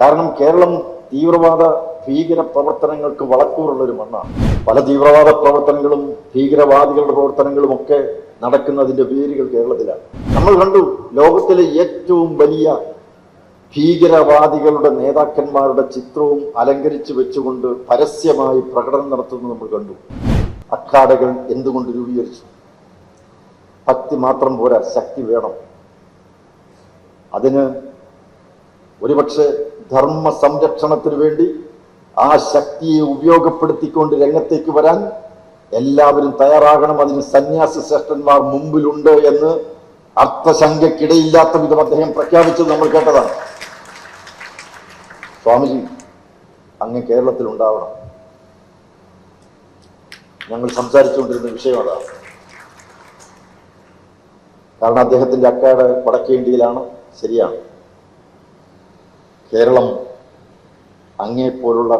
കാരണം കേരളം തീവ്രവാദ ഭീകര പ്രവർത്തനങ്ങൾക്ക് വളക്കൂറുള്ള ഒരു മണ്ണാണ്. പല തീവ്രവാദ പ്രവർത്തനങ്ങളും ഭീകരവാദികളുടെ പ്രവർത്തനങ്ങളും ഒക്കെ നടക്കുന്നതിന്റെ വേരുകൾ കേരളത്തിലാണ്. നമ്മൾ കണ്ടു ലോകത്തിലെ ഏറ്റവും വലിയ ഭീകരവാദികളുടെ നേതാക്കന്മാരുടെ ചിത്രവും അലങ്കരിച്ചു വെച്ചുകൊണ്ട് പരസ്യമായി പ്രകടനം നടത്തുന്നത് നമ്മൾ കണ്ടു. അക്കാടകൾ എന്തുകൊണ്ട് രൂപീകരിച്ചു? ഭക്തി മാത്രം പോരാ ശക്തി വേണം. അതിന് ഒരുപക്ഷെ ധർമ്മ സംരക്ഷണത്തിന് വേണ്ടി ആ ശക്തിയെ ഉപയോഗപ്പെടുത്തിക്കൊണ്ട് രംഗത്തേക്ക് വരാൻ എല്ലാവരും തയ്യാറാകണം. അതിന് സന്യാസ ശ്രേഷ്ഠന്മാർ മുമ്പിലുണ്ട് എന്ന് അർത്ഥശങ്കയ്ക്കിടയില്ലാത്ത വിധം അദ്ദേഹം പ്രഖ്യാപിച്ചത് നമ്മൾ കേട്ടതാണ്. സ്വാമിജി അങ്ങ് കേരളത്തിൽ ഉണ്ടാവണം. ഞങ്ങൾ സംസാരിച്ചുകൊണ്ടിരുന്ന വിഷയം അതാണ്. കാരണം അദ്ദേഹത്തിന്റെ അക്കാട് വടക്കേ ഇന്ത്യയിലാണ് ശരിയാണ്. കേരളം അങ്ങേപ്പോലുള്ള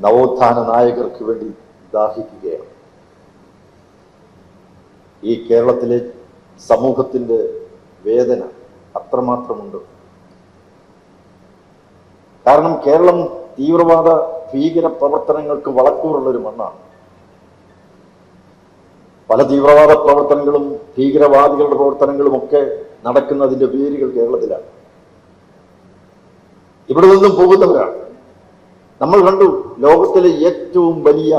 നവോത്ഥാന നായകർക്ക് വേണ്ടി ദാഹിക്കുകയാണ്. ഈ കേരളത്തിലെ സമൂഹത്തിന്റെ വേദന അത്രമാത്രമുണ്ട്. കാരണം കേരളം തീവ്രവാദ ഭീകര പ്രവർത്തനങ്ങൾക്ക് വളക്കൂറുള്ളൊരു മണ്ണാണ്. പല തീവ്രവാദ പ്രവർത്തനങ്ങളും ഭീകരവാദികളുടെ പ്രവർത്തനങ്ങളും ഒക്കെ നടക്കുന്നതിന്റെ വേരുകൾ കേരളത്തിലാണ്. ഇവിടെ നിന്നും പോകുന്നവരാണ്. നമ്മൾ കണ്ടു ലോകത്തിലെ ഏറ്റവും വലിയ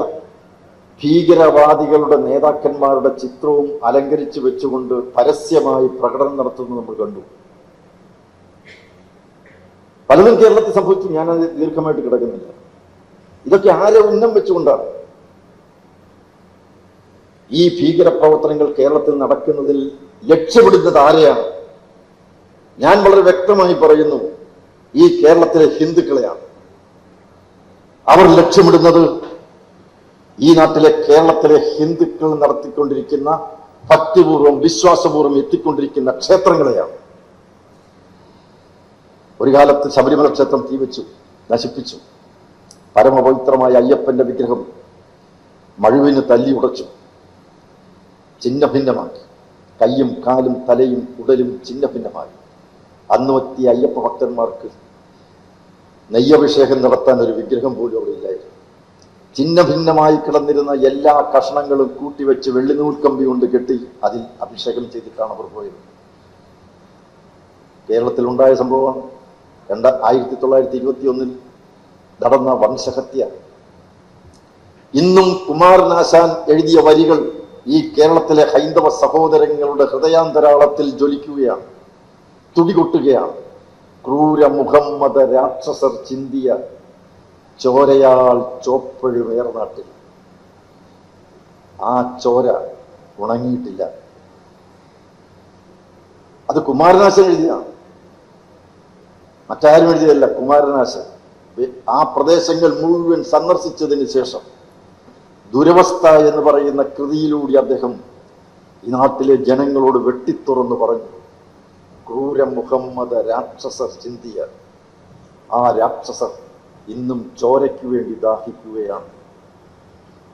ഭീകരവാദികളുടെ നേതാക്കന്മാരുടെ ചിത്രവും അലങ്കരിച്ചു വെച്ചുകൊണ്ട് പരസ്യമായി പ്രകടനം നടത്തുന്നത് നമ്മൾ കണ്ടു. പലതും കേരളത്തിൽ സംഭവിച്ചു. ഞാനത് ദീർഘമായിട്ട് കിടക്കുന്നില്ല. ഇതൊക്കെ ആരെ ഉന്നം വെച്ചുകൊണ്ടാണ്? ഈ ഭീകരപ്രവർത്തനങ്ങൾ കേരളത്തിൽ നടക്കുന്നതിൽ ലക്ഷ്യമിടുന്നത് ആരെയാണ്? ഞാൻ വളരെ വ്യക്തമായി പറയുന്നു. ഈ കേരളത്തിലെ ഹിന്ദുക്കളെയാണ്. അവർ ലക്ഷ്യമിടുന്നത് ഈ നാട്ടിലെ കേരളത്തിലെ ഹിന്ദുക്കൾ നടത്തിക്കൊണ്ടിരിക്കുന്ന ഭക്തിപൂർവം വിശ്വാസപൂർവം എത്തിക്കൊണ്ടിരിക്കുന്ന ക്ഷേത്രങ്ങളെയാണ്. ഒരു കാലത്ത് ശബരിമല ക്ഷേത്രം തീവച്ചു നശിപ്പിച്ചു. പരമപവിത്രമായ അയ്യപ്പന്റെ വിഗ്രഹം മഴുവിന് തല്ലി ഉടച്ചു. ചിഹ്ന ഭിന്നമാക്കി കയ്യും കാലും തലയും ഉടലും ചിഹ്ന ഭിന്നമായി അന്ന് എത്തിയ അയ്യപ്പ ഭക്തന്മാർക്ക് നെയ്യഭിഷേകം നടത്താൻ ഒരു വിഗ്രഹം പോലും അവിടെ ഇല്ലായിരുന്നു. ചിന്ന ഭിന്നമായി കിടന്നിരുന്ന എല്ലാ കഷണങ്ങളും കൂട്ടിവെച്ച് വെള്ളിനൂൽ കമ്പി കൊണ്ട് കെട്ടി അതിൽ അഭിഷേകം ചെയ്തിട്ടാണ് അവർ പോയത്. കേരളത്തിൽ ഉണ്ടായ സംഭവമാണ്. രണ്ട് ആയിരത്തി തൊള്ളായിരത്തി ഇരുപത്തി ഒന്നിൽ നടന്ന വംശഹത്യ. ഇന്നും കുമാരനാശാൻ എഴുതിയ വരികൾ ഈ കേരളത്തിലെ ഹൈന്ദവ സഹോദരങ്ങളുടെ ഹൃദയാന്തരാളത്തിൽ ജ്വലിക്കുകയാണ്. തുടികൊട്ടുകയാണ്. ക്രൂര മുഹമ്മദ രാക്ഷസർ ചിന്തിയ ചോരയാൾ ചോപ്പഴു വേർനാട്ടിൽ. ആ ചോര ഉണങ്ങിയിട്ടില്ല. അത് കുമാരനാശൻ എഴുതിയാണ് മറ്റാരും എഴുതിയതല്ല കുമാരനാശൻ. ആ പ്രദേശങ്ങൾ മുഴുവൻ സന്ദർശിച്ചതിന് ശേഷം ദുരവസ്ഥ എന്ന് പറയുന്ന കൃതിയിലൂടെ അദ്ദേഹം ഈ നാട്ടിലെ ജനങ്ങളോട് വെട്ടിത്തുറന്ന് പറഞ്ഞു. ക്രൂര മുഹമ്മദ രാക്ഷസർ ചിന്തിയ ആ രാക്ഷസർ ഇന്നും ചോരയ്ക്ക് വേണ്ടി ദാഹിക്കുകയാണ്.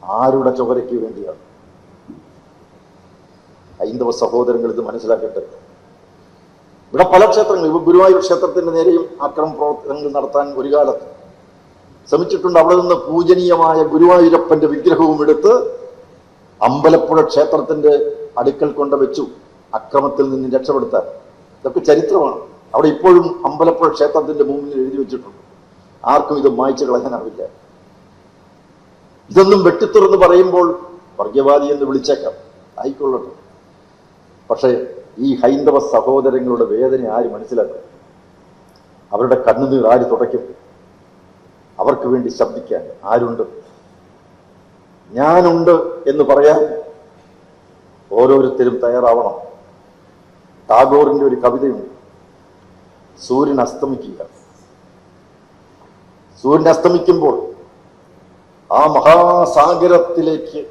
ആരുടെ ചോരയ്ക്ക് വേണ്ടിയാണ്? ഹൈന്ദവ സഹോദരങ്ങൾ ഇത് മനസ്സിലാക്കട്ടെ. ഇവിടെ പല ക്ഷേത്രങ്ങൾ ഇവ ഗുരുവായൂർ ക്ഷേത്രത്തിന്റെ നേരെയും അക്രമ പ്രവർത്തനങ്ങൾ നടത്താൻ ഒരു കാലത്ത് ശ്രമിച്ചിട്ടുണ്ട്. അവിടെ നിന്ന് പൂജനീയമായ ഗുരുവായൂരപ്പന്റെ വിഗ്രഹവും എടുത്ത് അമ്പലപ്പുഴ ക്ഷേത്രത്തിന്റെ അടുക്കൽ കൊണ്ട് വെച്ചു അക്രമത്തിൽ നിന്ന് രക്ഷപ്പെടുത്താൻ. ഇതൊക്കെ ചരിത്രമാണ്. അവിടെ ഇപ്പോഴും അമ്പലപ്പുഴ ക്ഷേത്രത്തിന്റെ മുമ്പിൽ എഴുതി വെച്ചിട്ടുണ്ട്. ആർക്കും ഇത് മായ്ച്ചു കളയാനാവില്ല ഇതൊന്നും വെട്ടിത്തുറന്ന് പറയുമ്പോൾ വർഗീയവാദി എന്ന് വിളിച്ചേക്കാം. ആയിക്കൊള്ളട്ടെ. പക്ഷേ ഈ ഹൈന്ദവ സഹോദരങ്ങളുടെ വേദന ആര് മനസ്സിലാക്കും? അവരുടെ കണ്ണുനീർ ആര് തുടയ്ക്കും? അവർക്ക് വേണ്ടി ശബ്ദിക്കാൻ ആരുണ്ട്? ഞാനുണ്ട് എന്ന് പറയാൻ ഓരോരുത്തരും തയ്യാറാവണം. ടാഗോറിന്റെ ഒരു കവിതയുണ്ട്. സൂര്യൻ അസ്തമിക്കുക. സൂര്യൻ അസ്തമിക്കുമ്പോൾ ആ മഹാസാഗരത്തിലേക്ക്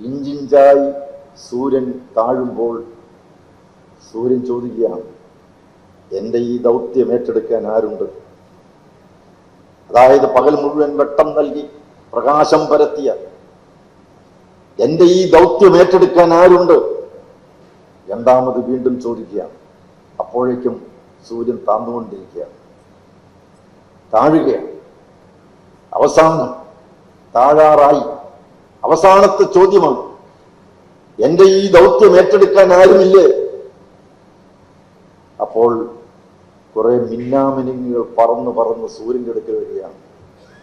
ഇഞ്ചിഞ്ചായി സൂര്യൻ താഴുമ്പോൾ സൂര്യൻ ചോദിക്കുകയാണ് എന്റെ ഈ ദൗത്യം ഏറ്റെടുക്കാൻ ആരുണ്ട്? അതായത് പകൽ മുഴുവൻ വെട്ടം നൽകി പ്രകാശം പരത്തിയ എന്റെ ഈ ദൗത്യം ഏറ്റെടുക്കാൻ ആരുണ്ട്? രണ്ടാമത് വീണ്ടും ചോദിക്കുകയാണ്. അപ്പോഴേക്കും സൂര്യൻ താന്നുകൊണ്ടിരിക്കുകയാണ്. താഴുകയാണ്. അവസാനം താഴാറായി. അവസാനത്തെ ചോദ്യമാണ് എന്റെ ഈ ദൗത്യം ഏറ്റെടുക്കാൻ ആരുമില്ലേ? അപ്പോൾ കുറെ മിന്നാമിനിങ്ങുകൾ പറന്ന് പറന്ന് സൂര്യന്റെ അടുക്കൽ വരികയാണ്.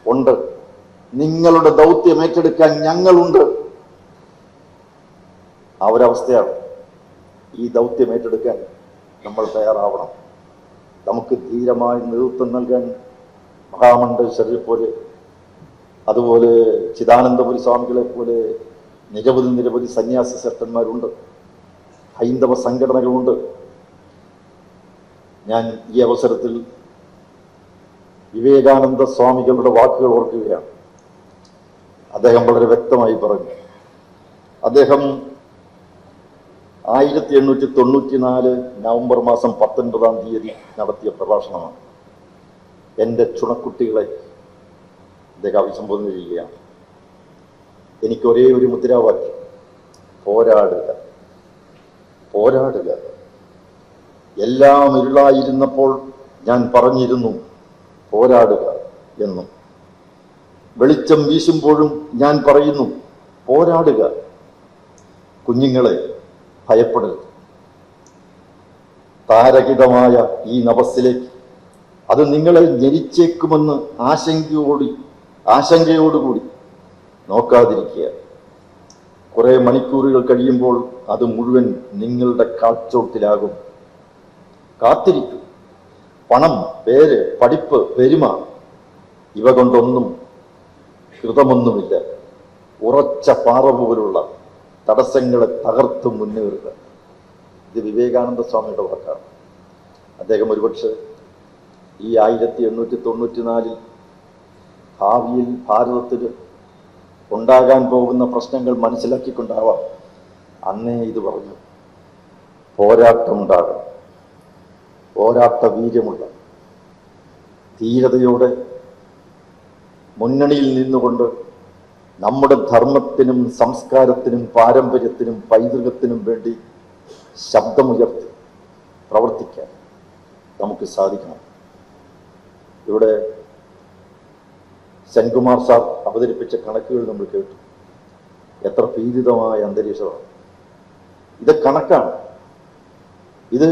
ഉണ്ട്. നിങ്ങളുടെ ദൗത്യം ഏറ്റെടുക്കാൻ ഞങ്ങളുണ്ട്. ആ ഒരവസ്ഥയാണ്. ഈ ദൗത്യം ഏറ്റെടുക്കാൻ നമ്മൾ തയ്യാറാവണം. നമുക്ക് ധീരമായ നേതൃത്വം നൽകാൻ മഹാമണ്ഡേശ്വരെ പോലെ അതുപോലെ ചിദാനന്ദപുരി സ്വാമികളെ പോലെ നിരവധി നിരവധി സന്യാസി ശക്തന്മാരുണ്ട് ഹൈന്ദവ സംഘടനകളുണ്ട്. ഞാൻ ഈ അവസരത്തിൽ വിവേകാനന്ദ സ്വാമികളുടെ വാക്കുകൾ ഓർക്കുകയാണ്. അദ്ദേഹം വളരെ വ്യക്തമായി പറഞ്ഞു. അദ്ദേഹം ആയിരത്തി എണ്ണൂറ്റി തൊണ്ണൂറ്റി നാല് നവംബർ മാസം പത്തൊൻപതാം തീയതി നടത്തിയ പ്രഭാഷണമാണ്. എന്റെ ചുണക്കുട്ടികളെ അദ്ദേഹം അഭിസംബോധന ചെയ്യുകയാണ്. എനിക്ക് ഒരേ ഒരു മുദ്രാവാക്യം. പോരാടുക. പോരാടുക. എല്ലാം ഇരുളായിരുന്നപ്പോൾ ഞാൻ പറഞ്ഞിരുന്നു പോരാടുക എന്നും. വെളിച്ചം വീശുമ്പോഴും ഞാൻ പറയുന്നു പോരാടുക. കുഞ്ഞുങ്ങളെ ഭയപ്പെടരുത് താരകിതമായ ഈ നവസിലേക്ക് അത് നിങ്ങളെ ഞെരിച്ചേക്കുമെന്ന് ആശങ്കയോടി ആശങ്കയോടുകൂടി നോക്കാതിരിക്കുക. കുറേ മണിക്കൂറുകൾ കഴിയുമ്പോൾ അത് മുഴുവൻ നിങ്ങളുടെ കാഴ്ചോട്ടിലാകും കാത്തിരിക്കും. പണം പേര് പഠിപ്പ് പെരുമ ഇവ കൊണ്ടൊന്നും കൃതമൊന്നുമില്ല. ഉറച്ച പാറ പോലുള്ള തടസ്സങ്ങളെ തകർത്ത് മുന്നേറുക ഇത് വിവേകാനന്ദ സ്വാമിയുടെ വാക്കാണ് അദ്ദേഹം ഒരുപക്ഷെ ഈ ആയിരത്തി എണ്ണൂറ്റി തൊണ്ണൂറ്റി നാലിൽ ഭാവിയിൽ ഭാരതത്തിൽ ഉണ്ടാകാൻ പോകുന്ന പ്രശ്നങ്ങൾ മനസ്സിലാക്കിക്കൊണ്ടാവാം അന്നേ ഇത് പറഞ്ഞു. പോരാട്ടമുണ്ടാകണം. പോരാട്ട വീര്യമുള്ള ധീരതയോടെ മുന്നണിയിൽ നിന്നുകൊണ്ട് നമ്മുടെ ധർമ്മത്തിനും സംസ്കാരത്തിനും പാരമ്പര്യത്തിനും പൈതൃകത്തിനും വേണ്ടി ശബ്ദമുയർത്തി പ്രവർത്തിക്കാൻ നമുക്ക് സാധിക്കണം. ഇവിടെ സെൻകുമാർ സാർ അവതരിപ്പിച്ച കണക്കുകൾ നമ്മൾ കേട്ടു. എത്ര പീഡിതമായ അന്തരീക്ഷമാണ്. ഇത് കണക്കാണ്. ഇത്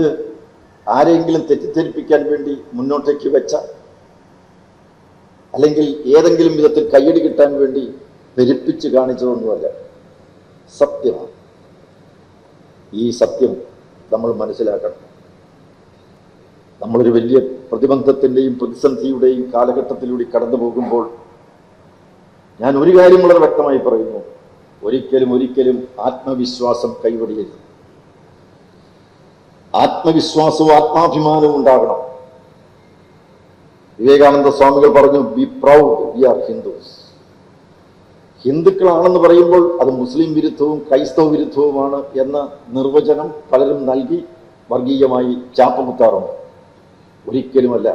ആരെങ്കിലും തെറ്റിദ്ധരിപ്പിക്കാൻ വേണ്ടി മുന്നോട്ടേക്ക് വെച്ച അല്ലെങ്കിൽ ഏതെങ്കിലും വിധത്തിൽ കയ്യടി കിട്ടാൻ വേണ്ടി പെരുപ്പിച്ച് കാണിച്ചതൊന്നുമല്ല. സത്യമാണ്. ഈ സത്യം നമ്മൾ മനസ്സിലാക്കണം. നമ്മളൊരു വലിയ പ്രതിബന്ധത്തിന്റെയും പ്രതിസന്ധിയുടെയും കാലഘട്ടത്തിലൂടെ കടന്നു പോകുമ്പോൾ ഞാൻ ഒരു കാര്യം വളരെ വ്യക്തമായി പറയുന്നു. ഒരിക്കലും ഒരിക്കലും ആത്മവിശ്വാസം കൈവടിയരുത്. ആത്മവിശ്വാസവും ആത്മാഭിമാനവും ഉണ്ടാകണം. വിവേകാനന്ദ സ്വാമികൾ പറഞ്ഞു be proud we are Hindus ഹിന്ദുക്കളാണെന്ന് പറയുമ്പോൾ അത് മുസ്ലിം വിരുദ്ധവും ക്രൈസ്തവ വിരുദ്ധവുമാണ് എന്ന നിർവചനം പലരും നൽകി വർഗീയമായി ചാപ്പമുത്താറുണ്ട് ഒരിക്കലുമല്ല.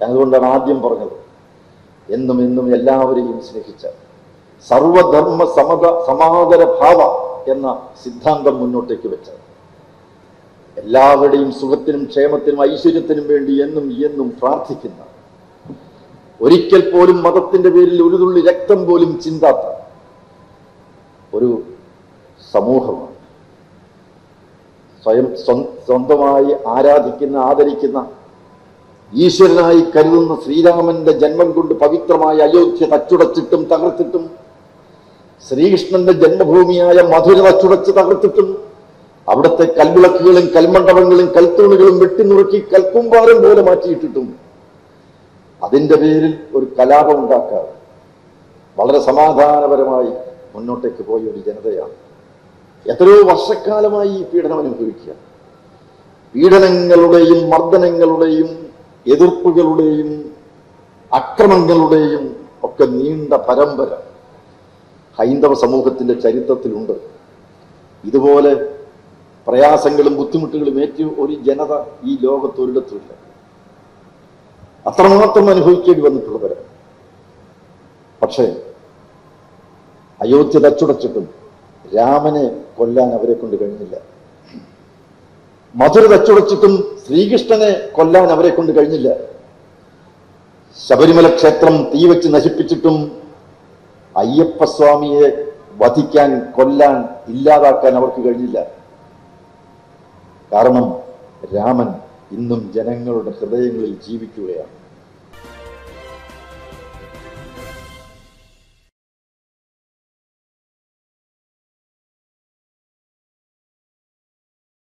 അതുകൊണ്ടാണ് ആദ്യം പറഞ്ഞത്. എന്നും എന്നും എല്ലാവരെയും സ്നേഹിച്ച സർവധർമ്മ സമത സമാതര ഭാവ എന്ന സിദ്ധാന്തം മുന്നോട്ടേക്ക് വെച്ചത്. എല്ലാവരുടെയും സുഖത്തിനും ക്ഷേമത്തിനും ഐശ്വര്യത്തിനും വേണ്ടി എന്നും എന്നും പ്രാർത്ഥിക്കുന്ന ഒരിക്കൽ പോലും മതത്തിന്റെ പേരിൽ ഒരു തുള്ളി രക്തം പോലും ചിന്താത്ത ഒരു സമൂഹമാണ്. സ്വയം സ്വ- സ്വന്തമായി ആരാധിക്കുന്ന ആദരിക്കുന്ന ഈശ്വരനായി കരുതുന്ന ശ്രീരാമന്റെ ജന്മം കൊണ്ട് പവിത്രമായ അയോധ്യ തച്ചുടച്ചിട്ടും തകർത്തിട്ടും ശ്രീകൃഷ്ണന്റെ ജന്മഭൂമിയായ മധുര തച്ചുടച്ച് തകർത്തിട്ടും അവിടുത്തെ കൽവിളക്കുകളും കൽമണ്ഡപങ്ങളും കൽത്തൂണുകളും വെട്ടിനുറുക്കി കൽക്കുംഭാരം പോലെ മാറ്റിയിട്ടിട്ടും അതിന്റെ പേരിൽ ഒരു കലാപം ഉണ്ടാക്കാതെ വളരെ സമാധാനപരമായി മുന്നോട്ടേക്ക് പോയ ഒരു ജനതയാണ്. എത്രയോ വർഷക്കാലമായി ഈ പീഡനം അനുഭവിക്കുക. പീഡനങ്ങളുടെയും മർദ്ദനങ്ങളുടെയും എതിർപ്പുകളുടെയും അക്രമങ്ങളുടെയും ഒക്കെ നീണ്ട പരമ്പര ഹൈന്ദവ സമൂഹത്തിന്റെ ചരിത്രത്തിലുണ്ട്. ഇതുപോലെ പ്രയാസങ്ങളും ബുദ്ധിമുട്ടുകളും ഏറ്റവും ഒരു ജനത ഈ ലോകത്ത് ഒരിടത്തുമില്ല. അത്രമാത്രം അനുഭവിക്കേണ്ടി വന്നിട്ടുള്ളവരാണ് പക്ഷേ അയോധ്യ തച്ചുടച്ചിട്ടും രാമനെ കൊല്ലാൻ അവരെ കൊണ്ട് കഴിഞ്ഞില്ല. മധുര തച്ചുടച്ചിട്ടും ശ്രീകൃഷ്ണനെ കൊല്ലാൻ അവരെ കൊണ്ട് കഴിഞ്ഞില്ല. ശബരിമല ക്ഷേത്രം തീവച്ച് നശിപ്പിച്ചിട്ടും അയ്യപ്പസ്വാമിയെ വധിക്കാൻ കൊല്ലാൻ ഇല്ലാതാക്കാൻ അവർക്ക് കഴിഞ്ഞില്ല. കാരണം രാമൻ ഇന്നും ജനങ്ങളുടെ ഹൃദയങ്ങളിൽ ജീവിക്കുകയാണ്.